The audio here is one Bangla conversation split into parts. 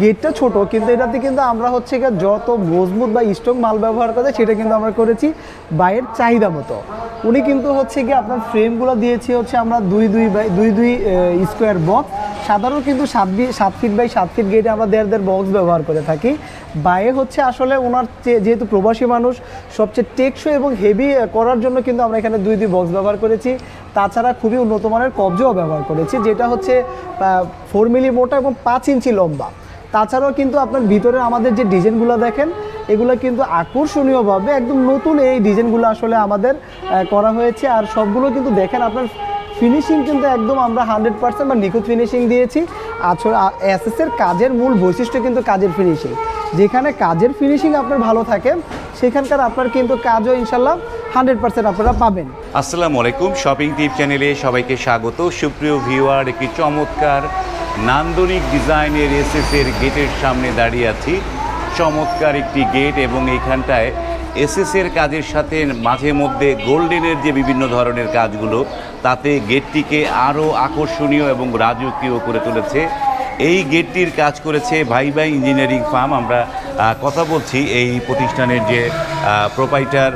গেটটা ছোট, কিন্তু এটাতে কিন্তু আমরা হচ্ছে গিয়ে যত মজবুত বা স্ট্রং মাল ব্যবহার করে সেটা কিন্তু আমরা করেছি বাইয়ের চাহিদা মতো। উনি কিন্তু হচ্ছে গিয়ে আপনার ফ্রেমগুলো দিয়েছি হচ্ছে আমরা দুই দুই বাই, দুই দুই স্কোয়ার বক্স সাধারণ কিন্তু সাত সাত ফিট বাই সাত ফিট গেটে আমরা দেড় দেড় বক্স ব্যবহার করে থাকি। বাইরে হচ্ছে আসলে ওনার যেহেতু প্রবাসী মানুষ, সবচেয়ে টেকসই এবং হেভি করার জন্য কিন্তু আমরা এখানে দুই দুই বক্স ব্যবহার করেছি। তাছাড়া খুবই উন্নত মানের কবজাও ব্যবহার করেছি, যেটা হচ্ছে ফোর মিলি মোটা এবং পাঁচ ইঞ্চি লম্বা। তাছাড়াও কিন্তু আপনার ভিতরে আমাদের যে ডিজাইনগুলো দেখেন, এগুলো কিন্তু আকর্ষণীয়ভাবে একদম নতুন এই ডিজাইনগুলো আসলে আমাদের করা হয়েছে। আর সবগুলো কিন্তু দেখেন আপনার ফিনিশিং কিন্তু একদম আমরা হান্ড্রেড পার্সেন্ট বা নিখুঁত ফিনিশিং দিয়েছি। এস এর কাজের মূল বৈশিষ্ট্য কিন্তু কাজের ফিনিশিং যেখানে কাজের ফিনিশিং আপনার ভালো থাকে, সেখানকার আপনার কিন্তু কাজও ইনশাল্লাহ হান্ড্রেড পার্সেন্ট আপনারা পাবেন। আসসালামু আলাইকুম শপিং টিপ চ্যানেলে সবাইকে স্বাগত। সুপ্রিয় ভিউয়ার একটি চমৎকার নান্দনিক ডিজাইনের এসএস এর গেটের সামনে দাঁড়িয়ে আছি। চমৎকার একটি গেট এবং এইখানটায় এসএস এর কাজের সাথে মাঝে মধ্যে গোল্ডেনের যে বিভিন্ন ধরনের কাজগুলো, তাতে গেটটিকে আরও আকর্ষণীয় এবং রাজকীয় করে তুলেছে। এই গেটটির কাজ করেছে ভাই ভাই ইঞ্জিনিয়ারিং ফার্ম আমরা কথা বলছি এই প্রতিষ্ঠানের যে প্রোপাইটার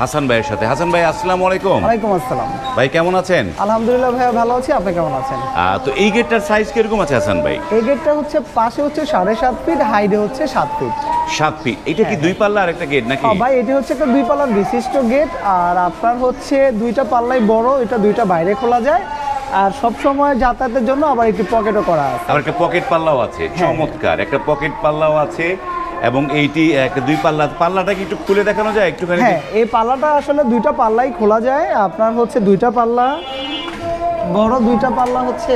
হাসান ভাইয়ের সাথে। হাসান ভাই আসসালামু আলাইকুম। ওয়ালাইকুম আসসালাম। ভাই কেমন আছেন? আলহামদুলিল্লাহ ভাইয়া ভালো আছি আপনি কেমন আছেন? তো এই গেটটার সাইজ কীরকম আছে হাসান ভাই? এই গেটটা হচ্ছে পাশে হচ্ছে সাড়ে সাত ফিট হাইডে হচ্ছে সাত ফিট সাত ফিট এটা কি দুই পাল্লা আর একটা গেট নাকি? হ্যাঁ, ভাই এটি হচ্ছে একটা দুই পাল্লার বিশিষ্ট গেট আর আপনার হচ্ছে দুইটা পাল্লাই বড় এটা দুইটা বাইরে খোলা যায়। আর সব সময় যাতায়াতের জন্য আবার একটি পকেটও করা আছে। আবার একটা পকেট পাল্লাও আছে। চমৎকার। একটা পকেট পাল্লাও আছে। এবং এইটি একটা দুই পাল্লা। পাল্লাটা কি একটু খুলে দেখানো যায় একটুখানি? হ্যাঁ এই পাল্লাটা আসলে দুইটা পাল্লাই খোলা যায়। আপনার হচ্ছে দুইটা পাল্লা বড় দুইটা পাল্লা হচ্ছে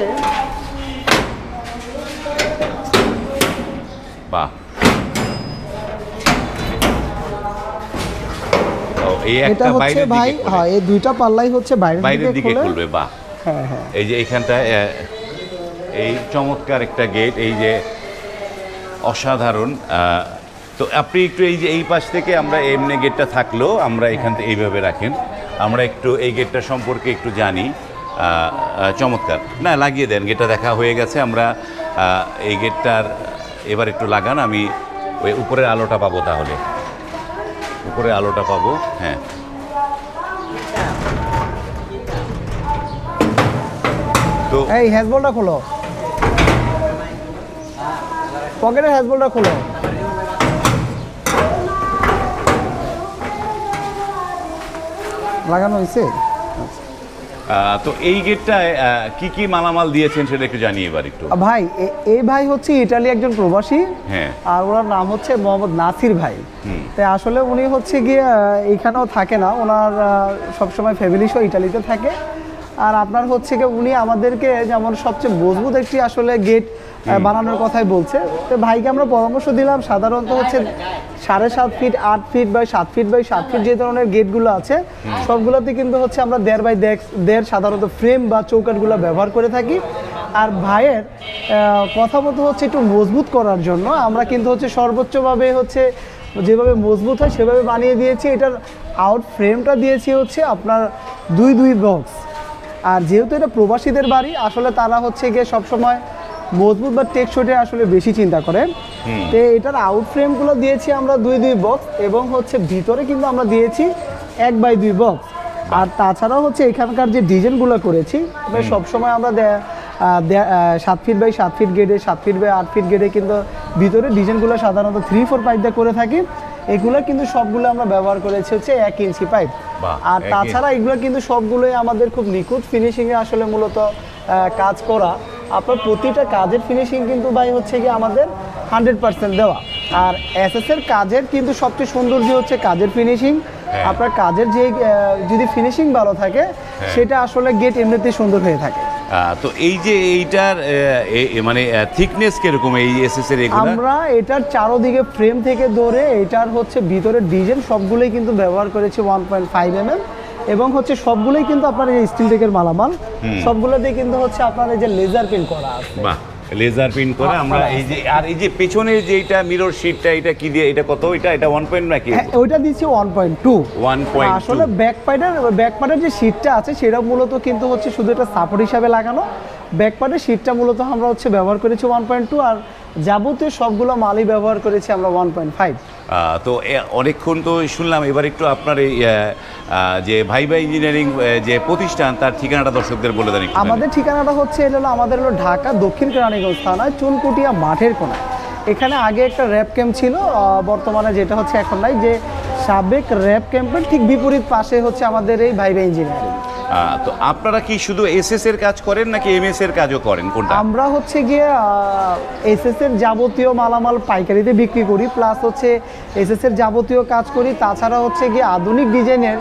বাহ। এই একটা বাইরের ভাই হ্যাঁ এই দুইটা পাল্লাই হচ্ছে বাইরের দিকে খুলবে বাহ। হ্যাঁ হ্যাঁ। এই যে এই চমৎকার একটা গেট এই যে অসাধারণ আহ, তো আপনি একটু এই যে এই পাশ থেকে আমরা এমনি গেটটা থাকলেও আমরা এখান থেকে এইভাবে রাখেন। আমরা একটু এই গেটটা সম্পর্কে একটু জানি। চমৎকার। না, লাগিয়ে দেন। গেটটা দেখা হয়ে গেছে। আমরা এই গেটটার এবার একটু লাগান। আমি ওই উপরের আলোটা পাবো তাহলে। উপরের আলোটা পাবো হ্যাঁ। তো এই হ্যাজবলটা খোলো। পকেটের হ্যাজবলটা খোলো। লাগানো হয়েছে? তো এই গেটটায় কি কি মালামাল দিয়েছেন সেটা একটু জানিয়ে এবার একটু। ভাই এই ভাই হচ্ছে ইটালি একজন প্রবাসী হ্যাঁ। আর ওনার নাম হচ্ছে মোহাম্মদ নাসির ভাই। তাই আসলে উনি হচ্ছে গিয়ে এখানেও থাকে না। ওনার সবসময় ফ্যামিলি সহ ইটালিতে থাকে। আর আপনার হচ্ছে গিয়ে উনি আমাদেরকে যেমন সবচেয়ে মজবুত একটি আসলে গেট বানানোর কথাই বলছে। তো ভাইকে আমরা পরামর্শ দিলাম, সাধারণত হচ্ছে সাড়ে সাত ফিট আট ফিট বাই সাত ফিট বাই সাত ফিট যে ধরনের গেটগুলো আছে, সবগুলোতে কিন্তু হচ্ছে আমরা দেড় বাই দেড় সাধারণত ফ্রেম বা চৌকাটগুলো ব্যবহার করে থাকি। আর ভাইয়ের কথা মতো হচ্ছে একটু মজবুত করার জন্য আমরা কিন্তু হচ্ছে সর্বোচ্চভাবে হচ্ছে যেভাবে মজবুত হয় সেভাবে বানিয়ে দিয়েছি। এটার আউট ফ্রেমটা দিয়েছি হচ্ছে আপনার দুই দুই বক্স আর যেহেতু এটা প্রবাসীদের বাড়ি, আসলে তারা হচ্ছে গিয়ে সবসময় মজবুত বা টেকসইটা আসলে বেশি চিন্তা করে। তো এটার আউট ফ্রেমগুলো দিয়েছি আমরা দুই দুই বক্স এবং হচ্ছে ভিতরে কিন্তু আমরা দিয়েছি এক বাই দুই বক্স আর তাছাড়াও হচ্ছে এখানকার যে ডিজাইনগুলো করেছি সবসময় আমরা সাত ফিট বাই সাত ফিট গেটে সাত ফিট বাই আট ফিট গেটে কিন্তু ভিতরে ডিজাইনগুলো সাধারণত থ্রি ফোর পাইপ দিয়ে করে থাকি। এগুলো কিন্তু সবগুলো আমরা ব্যবহার করেছি হচ্ছে এক ইঞ্চি পাইপ আর তাছাড়া এগুলো কিন্তু সবগুলোই আমাদের খুব নিখুঁত ফিনিশিংয়ে আসলে মূলত কাজ করা। আপনার প্রতিটা কাজের ফিনিশিং কিন্তু ভাই হচ্ছে কি আমাদের হান্ড্রেড পার্সেন্ট দেওয়া। আর এস এস এর কাজের কিন্তু সবচেয়ে সৌন্দর্য হচ্ছে কাজের ফিনিশিং হ্যাঁ। আপনার কাজের যে যদি ফিনিশিং ভালো থাকে সেটা আসলে গেট এমনিতেই সুন্দর হয়ে থাকে। তো এই যে এইটার মানে থিকনেস কীরকম এই এসএস এর এগুলো? আমরা এটার চারোদিকে ফ্রেম থেকে ধরে এটার হচ্ছে ভিতরের ডিজাইন সবগুলোই কিন্তু ব্যবহার করেছি one point five M M এবং হচ্ছে সবগুলোই কিন্তু আপনার এই স্টিল টেকের মালামাল সবগুলোতে কিন্তু হচ্ছে আপনার এই যে লেজার প্রিন্ট করা আছে। বাহ লেজার প্রিন্ট করে আমরা এই যে আর এই যে পেছনে যে এটা মিরর শিটটা এটা কি দিয়ে এটা কত? এটা এটা ওয়ান পয়েন্ট নাকি? হ্যাঁ ওইটা টু ওয়ান পয়েন্ট আসলে ব্যাক পাইডের ব্যাক পাইডের যে সিটটা আছে সেটা মূলত কিন্তু হচ্ছে শুধু এটা সাপোর্ট হিসাবে লাগানো। ব্যাক ব্যাকপার্টের সিটটা মূলত আমরা হচ্ছে ব্যবহার করেছি ওয়ান পয়েন্ট টু আর যাবতীয় সবগুলো মালই ব্যবহার করেছি আমরা ওয়ান পয়েন্ট ফাইভ আহ, তো অনেকক্ষণ তো শুনলাম এবার একটু আপনার এই যে ভাইবা ইঞ্জিনিয়ারিং যে প্রতিষ্ঠান তার ঠিকানাটা দর্শকদের বলে দেন আমাদের ঠিকানাটা হচ্ছে এটা হলো আমাদের হলো ঢাকা দক্ষিণ কেরানীগঞ্জ থানায় চুনকুটিয়া মাঠের কোনায়। এখানে আগে একটা র্যাপ ক্যাম্প ছিল বর্তমানে যেটা হচ্ছে এখন নাই যে সাবেক র্যাপ ক্যাম্পের ঠিক বিপরীত পাশে হচ্ছে আমাদের এই ভাইবা ইঞ্জিনিয়ারিং। আহ, তো আপনারা কি শুধু এসএস এর কাজ করেন নাকি এমএস এর কাজও করেন? কোনটা? আমরা হচ্ছে গিয়ে এসএস এর যাবতীয় মালামাল পাইকারিতে বিক্রি করি প্লাস হচ্ছে এসএস এর যাবতীয় কাজ করি। তাছাড়া হচ্ছে গিয়ে আধুনিক ডিজাইনের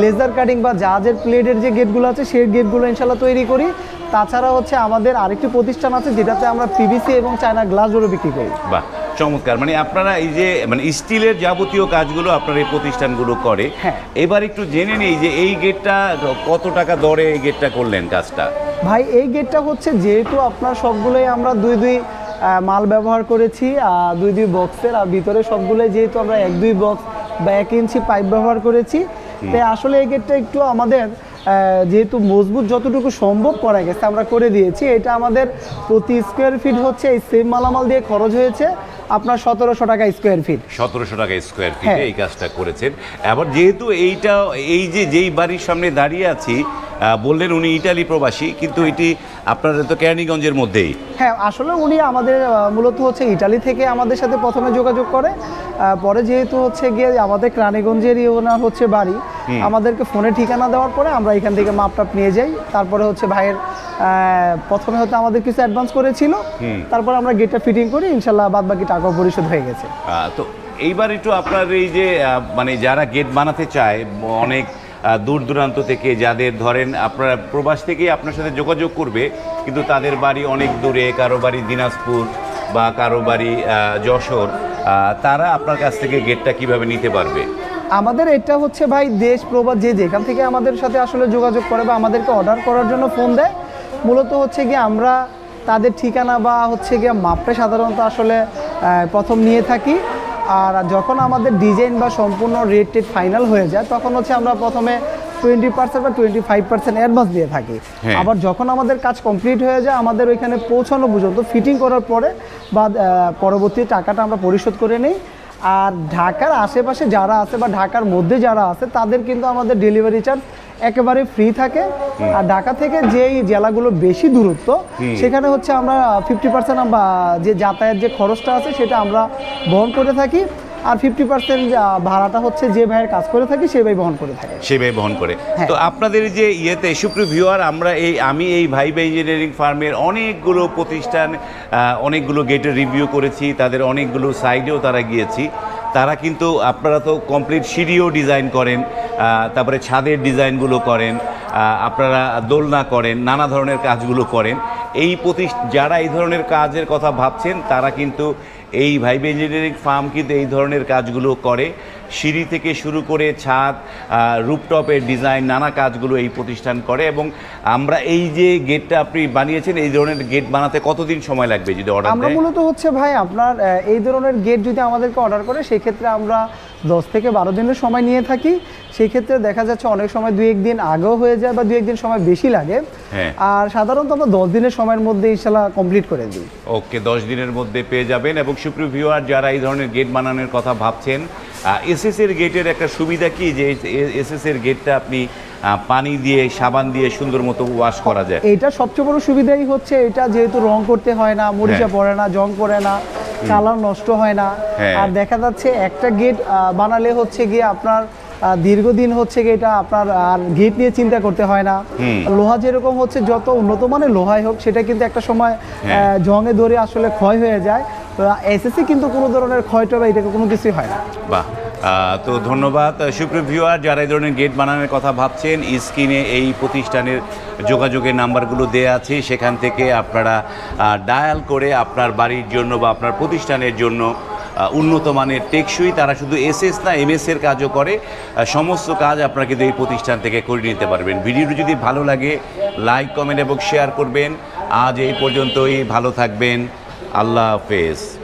লেজার কাটিং বা জাহাজের প্লেটের যে গেটগুলো আছে সেই গেটগুলো ইনশাল্লাহ তৈরি করি। তাছাড়া হচ্ছে আমাদের আরেকটি প্রতিষ্ঠান আছে যেটাতে আমরা পিভিসি এবং চায়না গ্লাসগুলো বিক্রি করি। বাহ। চমৎকার। মানে আপনারা এই যে মানে স্টিলের যাবতীয় কাজগুলো আপনার এই প্রতিষ্ঠানগুলো করে। হ্যাঁ। এবার একটু জেনে নেই যে এই গেটটা কত টাকা দরে এই গেটটা করলেন কাজটা? ভাই এই গেটটা হচ্ছে যেহেতু আপনার সবগুলোই আমরা দুই দুই মাল ব্যবহার করেছি আর দুই দুই বক্সের আর ভিতরে সবগুলোই যেহেতু আমরা এক দুই বক্স বা এক ইঞ্চি পাইপ ব্যবহার করেছি তাই আসলে এই গেটটা একটু আমাদের যেহেতু মজবুত যতটুকু সম্ভব করা গেছে আমরা করে দিয়েছি। এটা আমাদের প্রতি স্কোয়ার ফিট হচ্ছে এই সেম মালামাল দিয়ে খরচ হয়েছে। আপনার সতেরোশো টাকা স্কোয়ার ফিট সতেরোশো টাকা স্কোয়ার ফিটে। এই কাজটা করেছেন এবার যেহেতু এইটা এই যে যেই বাড়ির সামনে দাঁড়িয়ে আছি বললেন উনি ইটালি প্রবাসী কিন্তু এটি আপনাদের তো কেরানীগঞ্জের মধ্যেই। হ্যাঁ আসলে উনি আমাদের মূলত হচ্ছে ইটালি থেকে আমাদের সাথে প্রথমে যোগাযোগ করে পরে যেহেতু হচ্ছে গিয়ে আমাদের ক্রানীগঞ্জেরই ওনার হচ্ছে বাড়ি আমাদেরকে ফোনে ঠিকানা দেওয়ার পরে আমরা এখান থেকে মাপটাপ নিয়ে যাই। তারপরে হচ্ছে ভাইয়ের প্রথমে হয়তো আমাদের কিছু অ্যাডভান্স করেছিল তারপর আমরা গেটটা ফিটিং করি ইনশাল্লাহ বাদ বাকি টাকাও পরিশোধ হয়ে গেছে। তো এইবার একটু আপনার এই যে মানে যারা গেট বানাতে চায় অনেক দূর দূরান্ত থেকে যাদের ধরেন আপনারা প্রবাস থেকেই আপনার সাথে যোগাযোগ করবে, কিন্তু তাদের বাড়ি অনেক দূরে, কারও বাড়ি দিনাজপুর বা কারও বাড়ি যশোর তারা আপনার কাছ থেকে গেটটা কীভাবে নিতে পারবে? আমাদের এটা হচ্ছে ভাই দেশ প্রবাদ যে যেখান থেকে আমাদের সাথে আসলে যোগাযোগ করে বা আমাদেরকে অর্ডার করার জন্য ফোন দেয়, মূলত হচ্ছে গিয়ে আমরা তাদের ঠিকানা বা হচ্ছে গিয়ে মাপটা সাধারণত আসলে প্রথম নিয়ে থাকি। আর যখন আমাদের ডিজাইন বা সম্পূর্ণ রেট টেট ফাইনাল হয়ে যায় তখন হচ্ছে আমরা প্রথমে টোয়েন্টি পার্সেন্ট বা টোয়েন্টি ফাইভ পার্সেন্ট অ্যাডভান্স দিয়ে থাকি হ্যাঁ। আবার যখন আমাদের কাজ কমপ্লিট হয়ে যায় আমাদের ওইখানে পৌঁছানো পর্যন্ত ফিটিং করার পরে বা পরবর্তী টাকাটা আমরা পরিশোধ করে নিই আর ঢাকার আশেপাশে যারা আছে বা ঢাকার মধ্যে যারা আছে তাদের কিন্তু আমাদের ডেলিভারি চার্জ একেবারে ফ্রি থাকে। আর ঢাকা থেকে যেই জেলাগুলো বেশি দূরত্ব সেখানে হচ্ছে আমরা ফিফটি পার্সেন্ট বা যে যাতায়াত যে খরচটা আছে সেটা আমরা বহন করে থাকি। আর ফিফটি পার্সেন্ট ভাড়াটা হচ্ছে যে ভাইয়ের কাজ করে থাকি সে ভাই বহন করে থাকে। সেভাবে বহন করে। হ্যাঁ। তো আপনাদের যে ইয়েতে সুপ্রিয় ভিউয়ার আমরা এই আমি এই ভাইবা ইঞ্জিনিয়ারিং ফার্মের অনেকগুলো প্রতিষ্ঠান অনেকগুলো গেটের রিভিউ করেছি তাদের অনেকগুলো সাইডেও তারা গিয়েছি। তারা কিন্তু আপনারা তো কমপ্লিট সিঁড়িও ডিজাইন করেন তারপরে ছাদের ডিজাইনগুলো করেন আপনারা দোলনা করেন নানা ধরনের কাজগুলো করেন। এই প্রতিষ্ঠা যারা এই ধরনের কাজের কথা ভাবছেন তারা কিন্তু এই ভাইবে ইঞ্জিনিয়ারিং ফার্ম কিন্তু এই ধরনের কাজগুলো করে। সিঁড়ি থেকে শুরু করে ছাদ রুপটপের ডিজাইন নানা কাজগুলো এই প্রতিষ্ঠান করে এবং আমরা এই যে গেটটা আপনি বানিয়েছেন এই ধরনের গেট বানাতে কতদিন সময় লাগবে যদি অর্ডার আমরা মূলত হচ্ছে ভাই আপনার এই ধরনের গেট যদি আমাদেরকে অর্ডার করে সেক্ষেত্রে আমরা দশ থেকে বারো দিনের সময় নিয়ে থাকি। সেই ক্ষেত্রে দেখা যাচ্ছে অনেক সময় দুই একদিন আগেও হয়ে যায় বা দুই একদিন সময় বেশি লাগে। হ্যাঁ। আর সাধারণত আমরা দশ দিনের সময়ের মধ্যে ইনশাল্লাহ কমপ্লিট করে দিই। ওকে দশ দিনের মধ্যে পেয়ে যাবেন এবং সুপ্রিয় ভিউয়ার যারা এই ধরনের গেট বানানোর কথা ভাবছেন এসএস এর গেটের একটা সুবিধা কি যে এসএস এর গেটটা আপনি পানি দিয়ে সাবান দিয়ে সুন্দর মতো ওয়াশ করা যায়? এইটা সবচেয়ে বড় সুবিধাই হচ্ছে এটা যেহেতু রং করতে হয় না মরিচা হ্যাঁ। পড়ে না জং পড়ে না। কালার নষ্ট হয় না। হ্যাঁ। আর দেখা যাচ্ছে একটা গেট বানালে হচ্ছে গিয়ে আপনার দীর্ঘদিন হচ্ছে গিয়ে এটা আপনার আর গেট নিয়ে চিন্তা করতে হয় না। লোহা যেরকম হচ্ছে যত উন্নত মানের লোহাই হোক সেটা কিন্তু একটা সময় জঙে আহ, ধরে আসলে ক্ষয় হয়ে যায়। তো এসএসসি কিন্তু কোনো ধরনের ক্ষয়টা বা এটাকে কোনো কিছুই হয় না। বাহ। তো ধন্যবাদ। সুপ্রিয় ভিউয়ার যারা এই ধরনের গেট বানানোর কথা ভাবছেন, স্ক্রিনে এই প্রতিষ্ঠানের যোগাযোগের নাম্বারগুলো দেওয়া আছে। সেখান থেকে আপনারা ডায়াল করে আপনার বাড়ির জন্য বা আপনার প্রতিষ্ঠানের জন্য উন্নত মানের টেকসই, তারা শুধু এসএস না, এমএস এর কাজও করে। সমস্ত কাজ আপনারা কিন্তু এই প্রতিষ্ঠান থেকে করে নিতে পারবেন। ভিডিওটি যদি ভালো লাগে লাইক কমেন্ট এবং শেয়ার করবেন। আজ এই পর্যন্তই। ভালো থাকবেন। আল্লাহ হাফেজ।